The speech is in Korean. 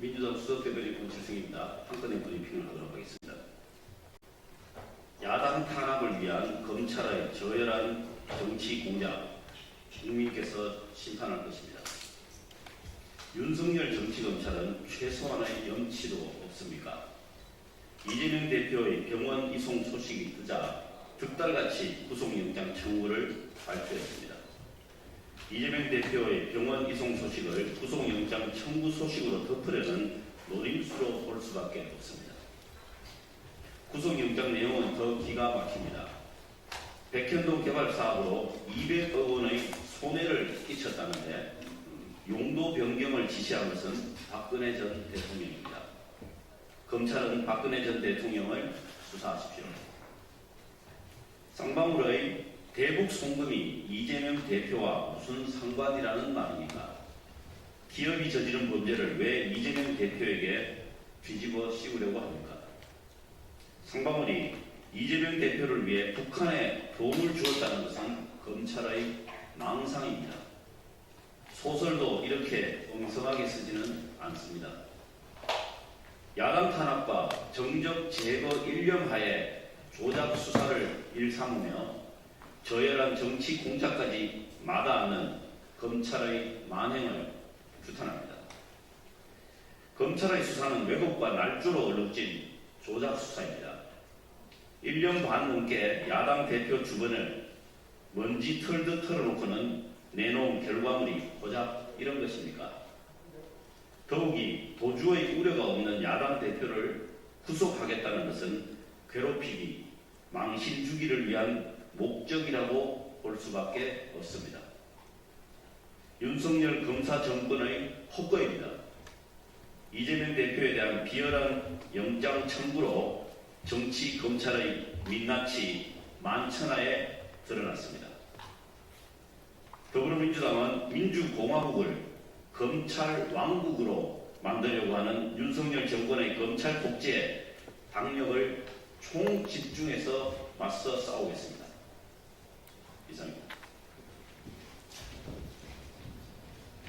민주당 수석대변인 권칠승입니다. 한 건의 브리핑을 하도록 하겠습니다. 야당 탄압을 위한 검찰의 저열한 정치 공작 국민께서 심판할 것입니다. 윤석열 정치검찰은 최소한의 염치도 없습니까? 이재명 대표의 병원 이송 소식이 뜨자 득달같이 구속영장 청구를 발표했습니다. 이재명 대표의 병원 이송 소식을 구속영장 청구 소식으로 덮으려는 노림수로 볼 수밖에 없습니다. 구속영장 내용은 더 기가 막힙니다. 백현동 개발 사업으로 200억 원의 손해를 끼쳤다는데 용도 변경을 지시한 것은 박근혜 전 대통령입니다. 검찰은 박근혜 전 대통령을 수사하십시오. 쌍방울의 대북 송금이 이재명 대표와 무슨 상관이라는 말입니까? 기업이 저지른 문제를 왜 이재명 대표에게 뒤집어 씌우려고 합니까? 상방울이 이재명 대표를 위해 북한에 도움을 주었다는 것은 검찰의 망상입니다. 소설도 이렇게 엉성하게 쓰지는 않습니다. 야당 탄압과 정적 제거 일념 하에 조작 수사를 일삼으며 저열한 정치 공작까지 마다하는 검찰의 만행을 규탄합니다. 검찰의 수사는 왜곡과 날조로 얼룩진 조작 수사입니다. 1년 반 넘게 야당 대표 주변을 먼지 털듯 털어놓고는 내놓은 결과물이 고작 이런 것입니까? 더욱이 도주의 우려가 없는 야당 대표를 구속하겠다는 것은 괴롭히기, 망신 주기를 위한 목적이라고 볼 수밖에 없습니다. 윤석열 검사 정권의 헛거입니다. 이재명 대표에 대한 비열한 영장 청구로 정치 검찰의 민낯이 만천하에 드러났습니다. 더불어민주당은 민주공화국을 검찰 왕국으로 만들려고 하는 윤석열 정권의 검찰 독재에 당력을 총 집중해서 맞서 싸우겠습니다. 이상입니다.